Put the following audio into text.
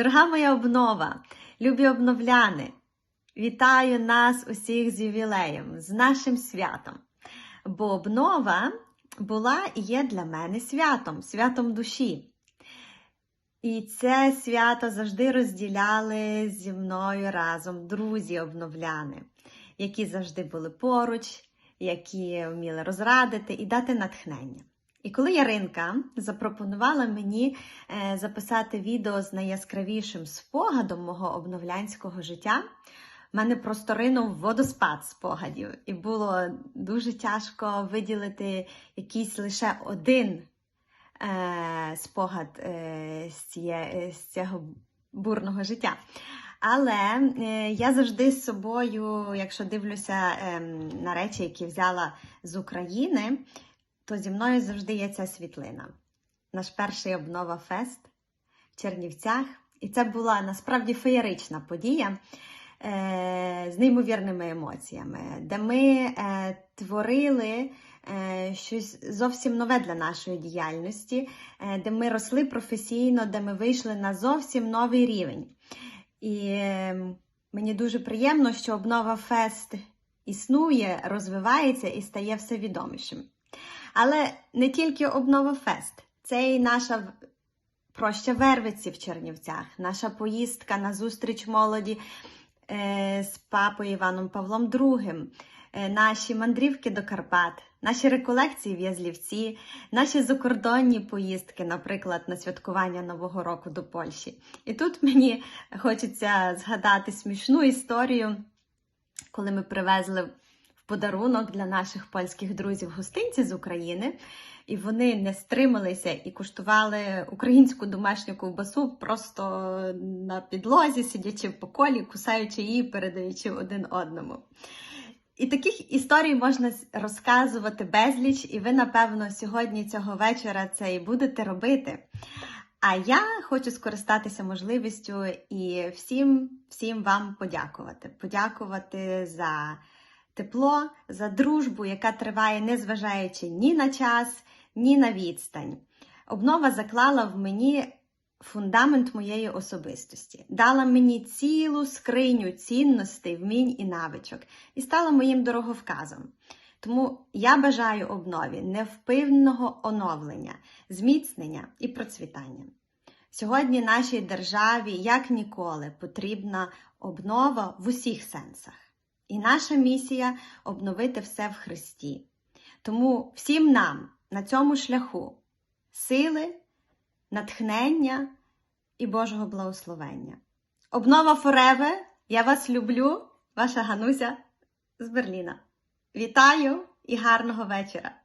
Дорога моя обнова, любі обновляни, вітаю нас усіх з ювілеєм, з нашим святом. Бо обнова була і є для мене святом, святом душі. І це свято завжди розділяли зі мною разом друзі обновляни, які завжди були поруч, які вміли розрадити і дати натхнення. І коли Яринка запропонувала мені е, записати відео з найяскравішим спогадом мого обновлянського життя, в мене просто ринув водоспад спогадів, і було дуже тяжко виділити якийсь лише один е, спогад е, з, цього бурного життя. Але я завжди з собою, якщо дивлюся е, на речі, які взяла з України, то зі мною завжди є ця світлина. Наш перший обнова фест в Чернівцях. І це була насправді феєрична подія е, з неймовірними емоціями, де ми е, творили е, щось зовсім нове для нашої діяльності, е, де ми росли професійно, де ми вийшли на зовсім новий рівень. І е, мені дуже приємно, що обнова фест існує, розвивається і стає все відомішим. Але не тільки обнова фест, це і наша проща Вервиці в Чернівцях, наша поїздка на зустріч молоді е, з папою Іваном Павлом II, е, наші мандрівки до Карпат, наші реколекції в Язлівці, наші закордонні поїздки, наприклад, на святкування Нового року до Польщі. І тут мені хочеться згадати смішну історію, коли ми привезли подарунок для наших польських друзів гостинці з України, і вони не стрималися і куштували українську домашню ковбасу просто на підлозі, сидячи в поколі, кусаючи її, передаючи один одному. І таких історій можна розказувати безліч, і ви, напевно, сьогодні цього вечора це і будете робити. А я хочу скористатися можливістю і всім, всім вам подякувати. Подякувати за тепло, за дружбу, яка триває, незважаючи ні на час, ні на відстань. Обнова заклала в мені фундамент моєї особистості, дала мені цілу скриню цінностей, вмінь і навичок і стала моїм дороговказом. Тому я бажаю обнові невпинного оновлення, зміцнення і процвітання. Сьогодні нашій державі, як ніколи, потрібна обнова в усіх сенсах. І наша місія обновити все в Христі. Тому всім нам на цьому шляху сили, натхнення і Божого благословення. Обнова Фореве! Я вас люблю, ваша Гануся з Берліна. Вітаю і гарного вечора!